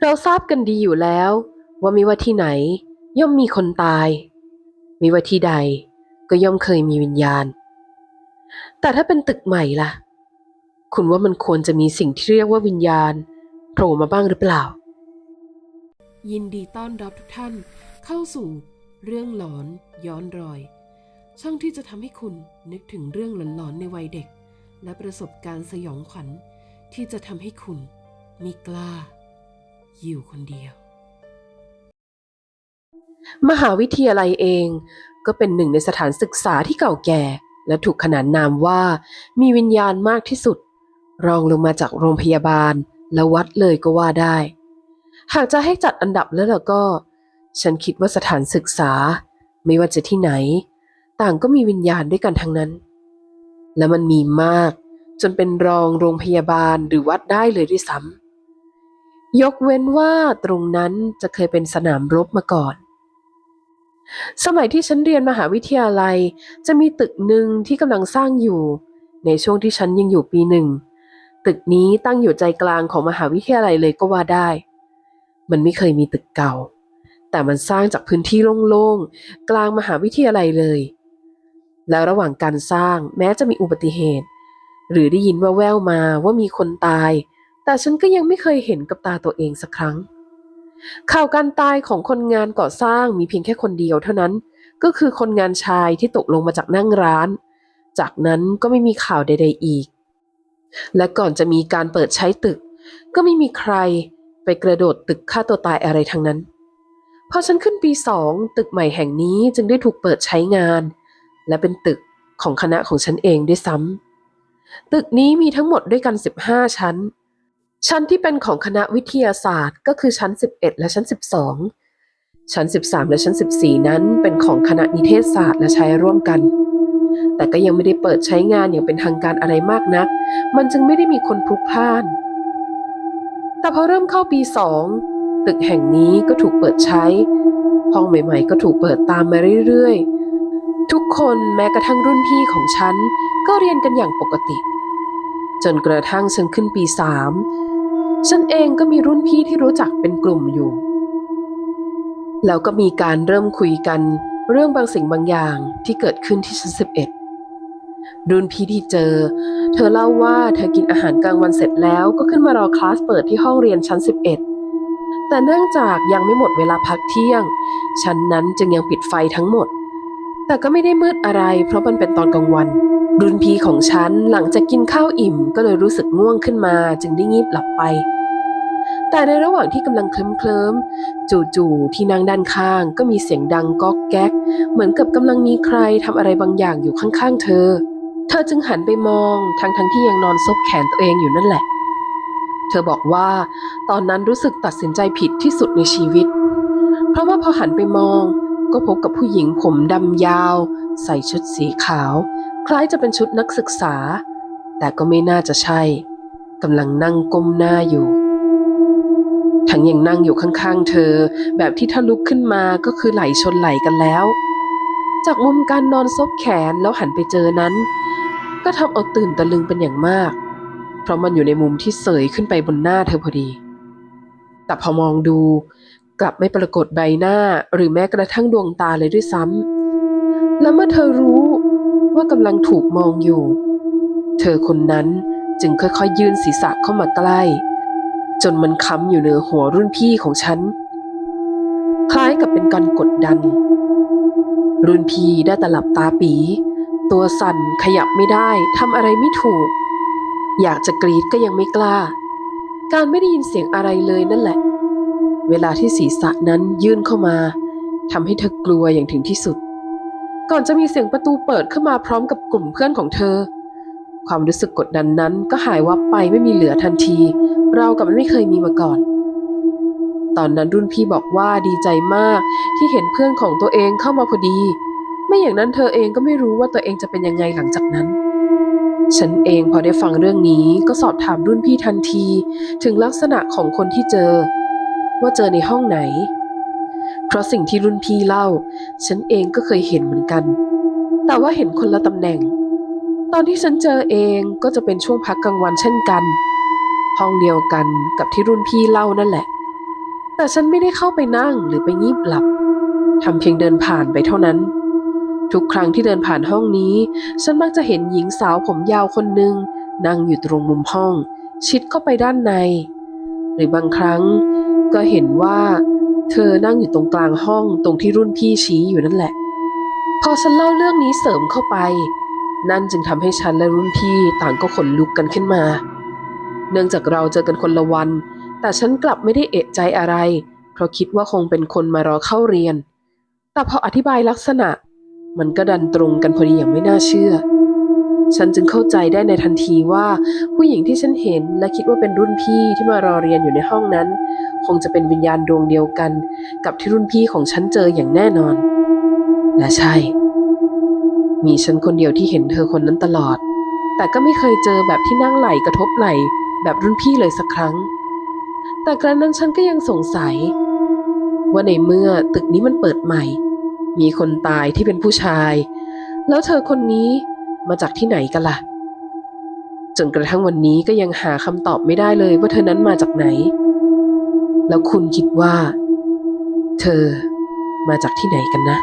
เราทราบกันดีอยู่แล้ว ว่าไม่ว่าที่ไหน ย่อมมีคนตายไม่ว่าที่ใดก็ย่อมเคยมีวิญญาณ แต่ถ้าเป็นตึกใหม่ล่ะ คุณว่ามันควรจะมีสิ่งที่เรียกว่าวิญญาณโผล่มาบ้างหรือเปล่า ยินดีต้อนรับทุกท่านเข้าสู่เรื่องหลอนย้อนรอย ช่องที่จะทำให้คุณนึกถึงเรื่องหลอนๆในวัยเด็ก และประสบการณ์สยองขวัญที่จะทำให้คุณไม่กล้า อยู่คนเดียว มหาวิทยาลัยเองก็เป็นหนึ่งในสถานศึกษาที่เก่าแก่ และถูกขนานนามว่า มีวิญญาณมากที่สุด รองลงมาจากโรงพยาบาลและวัดเลยก็ว่าได้ หากจะให้จัดอันดับแล้วล่ะก็ ฉันคิดว่าสถานศึกษา ไม่ว่าจะที่ไหน ต่างก็มีวิญญาณด้วยกันทั้งนั้น และมันมีมาก จนเป็นรองโรงพยาบาลหรือวัดได้เลยด้วยซ้ำ ยกเว้นว่าตรงนั้นจะเคยเป็นสนามรบมาก่อน สมัยที่ฉันเรียนมหาวิทยาลัย จะมีตึกหนึ่งที่กำลังสร้างอยู่ ในช่วงที่ฉันยังอยู่ปีหนึ่ง ตึกนี้ตั้งอยู่ใจกลางของมหาวิทยาลัยเลยก็ว่าได้ มันไม่เคยมีตึกเก่า แต่มันสร้างจากพื้นที่โล่งๆ กลางมหาวิทยาลัยเลย แล้วระหว่างการสร้างแม้จะมีอุบัติเหตุ หรือได้ยินว่าแววมาว่ามีคนตาย แต่ฉันก็ยังไม่เคยเห็นกับตาตัวเองสักครั้ง ข่าวการตายของคนงานก่อสร้างมีเพียงแค่คนเดียวเท่านั้น ก็คือคนงานชายที่ตกลงมาจากนั่งร้าน จากนั้นก็ไม่มีข่าวใด ๆอีก และก่อนจะมีการเปิดใช้ตึก ก็ไม่มีใครไปกระโดดตึกฆ่าตัวตายอะไรทั้งนั้นพอฉันขึ้นปีสองตึกใหม่แห่งนี้จึงได้ถูกเปิดใช้งาน และเป็นตึกของคณะของฉันเองด้วยซ้ำตึกนี้มีทั้งหมดด้วยกัน 15 ชั้น ชั้นที่เป็นของคณะวิทยาศาสตร์ก็คือชั้น 11 และชั้น 12 ชั้น 13 และชั้น 14 นั้นเป็นของคณะนิเทศศาสตร์และใช้ร่วมกัน แต่ก็ยังไม่ได้เปิดใช้งานอย่างเป็นทางการอะไรมากนัก มันจึงไม่ได้มีคนพลุกพล่าน แต่พอเริ่มเข้าปีสองตึกแห่งนี้ก็ถูกเปิดใช้ ห้องใหม่ๆ ก็ถูกเปิดตามมาเรื่อยๆ ทุกคนแม้กระทั่งรุ่นพี่ของฉันก็เรียนกันอย่างปกติ จนกระทั่งฉันขึ้นปีสาม ฉันเองก็มีรุ่นพี่ที่รู้จักเป็นกลุ่มอยู่ แล้วก็มีการเริ่มคุยกันเรื่องบางสิ่งบางอย่างที่เกิดขึ้นที่ชั้นสิบเอ็ดรุ่นพี่ที่เจอ เธอเล่าว่าเธอกินอาหารกลางวันเสร็จแล้วก็ขึ้นมารอคลาสเปิดที่ห้องเรียนชั้น 11 แต่เนื่องจากยังไม่หมดเวลาพักเที่ยง ชั้นนั้นจึงยังปิดไฟทั้งหมด แต่ก็ไม่ได้มืดอะไร เพราะมันเป็นตอนกลางวัน รุ่นพี่ของฉันหลังจากกินข้าวอิ่ม ก็เลยรู้สึกง่วงขึ้นมา จึงได้งีบหลับไป แต่ในระหว่างที่กำลังเคลิ้มๆจู่ๆที่นั่งด้านข้างก็มีเสียงดังก๊อกแก๊ก เหมือนกับกำลังมีใครทำอะไรบางอย่างอยู่ข้างๆเธอ เธอจึงหันไปมองทั้งๆทที่ยังนอนซบแขนตัวเองอยู่นั่นแหละ เธอบอกว่า ตอนนั้นรู้สึกตัดสินใจผิดที่สุดในชีวิต เพราะว่าพอหันไปมอง ก็พบกับผู้หญิงผมดำยาว ใส่ชุดสีขาว คล้ายจะเป็นชุดนักศึกษา แต่ก็ไม่น่าจะใช่กำลังนั่งก้มหน้าอยู่ ทั้งยังนั่งอยู่ข้างๆ เธอ แบบที่ถ้าลุกขึ้นมาก็คือไหลชนไหลกันแล้ว จากมุมการนอนซบแขนแล้วหันไปเจอนั้น ก็ทำเอาตื่นตะลึงเป็นอย่างมาก เพราะมันอยู่ในมุมที่เสยขึ้นไปบนหน้าเธอพอดี แต่พอมองดูกลับไม่ปรากฏใบหน้าหรือแม้กระทั่งดวงตาเลยด้วยซ้ำ และเมื่อเธอรู้ว่ากำลังถูกมองอยู่ เธอคนนั้นจึงค่อยๆ ยื่นศีรษะเข้ามาใกล้ จนมันค้ำอยู่เหนือหัวรุ่นพี่ของฉัน คล้ายกับเป็นการกดดัน รุ่นพี่ได้แต่หลับตาปี ตัวสั่นขยับไม่ได้ทำอะไรไม่ถูก อยากจะกรีดก็ยังไม่กล้า การไม่ได้ยินเสียงอะไรเลยนั่นแหละ เวลาที่ศีรษะนั้นยื่นเข้ามาทำให้เธอกลัวอย่างถึงที่สุด ก่อนจะมีเสียงประตูเปิดขึ้นมาพร้อมกับกลุ่มเพื่อนของเธอ ความรู้สึกกดดันนั้นก็หายวับไปไม่มีเหลือทันที เรากับมันไม่เคยมีมาก่อน ตอนนั้นรุ่นพี่บอกว่าดีใจมากที่เห็นเพื่อนของตัวเองเข้ามาพอดี ไม่อย่างนั้นเธอเองก็ไม่รู้ว่าตัวเองจะเป็นยังไงหลังจากนั้น ฉันเองพอได้ฟังเรื่องนี้ก็สอบถามรุ่นพี่ทันที ถึงลักษณะของคนที่เจอ ว่าเจอในห้องไหน เพราะสิ่งที่รุ่นพี่เล่า ฉันเองก็เคยเห็นเหมือนกัน แต่ว่าเห็นคนละตำแหน่ง ตอนที่ฉันเจอเองก็จะเป็นช่วงพักกลางวันเช่นกัน ห้องเดียวกันกับที่รุ่นพี่เล่านั่นแหละ แต่ฉันไม่ได้เข้าไปนั่งหรือไปงีบหลับทำเพียงเดินผ่านไปเท่านั้น ทุกครั้งที่เดินผ่านห้องนี้ ฉันมักจะเห็นหญิงสาวผมยาวคนหนึ่งนั่งอยู่ตรงมุมห้อง ชิดเข้าไปด้านใน หรือบางครั้งก็เห็นว่า เธอนั่งอยู่ตรงกลางห้องตรงที่รุ่นพี่ชี้อยู่นั่นแหละ พอฉันเล่าเรื่องนี้เสริมเข้าไป นั่นจึงทำให้ฉันและรุ่นพี่ต่างก็ขนลุกกันขึ้นมา เนื่องจากเราเจอกันคนละวัน แต่ฉันกลับไม่ได้เอะใจอะไร เพราะคิดว่าคงเป็นคนมารอเข้าเรียน แต่พออธิบายลักษณะ มันก็ดันตรงกันพอดีอย่างไม่น่าเชื่อ ฉันจึงเข้าใจได้ในทันทีว่าผู้หญิงที่ฉันเห็นและคิดว่าเป็นรุ่นพี่ที่มารอเรียนอยู่ในห้องนั้น คงจะเป็นวิญญาณดวงเดียวกัน กับที่รุ่นพี่ของฉันเจออย่างแน่นอน และใช่ มีฉันคนเดียวที่เห็นเธอคนนั้นตลอด แต่ก็ไม่เคยเจอแบบที่นั่งไหลกระทบไหลแบบรุ่นพี่เลยสักครั้ง แต่กระนั้นฉันก็ยังสงสัย ว่าในเมื่อตึกนี้มันเปิดใหม่ มีคนตายที่เป็นผู้ชาย แล้วเธอคนนี้มาจากที่ไหนกันล่ะ จนกระทั่งวันนี้ก็ยังหาคำตอบไม่ได้เลยว่าเธอนั้นมาจากไหน แล้วคุณคิดว่า เธอมาจากที่ไหนกันนะ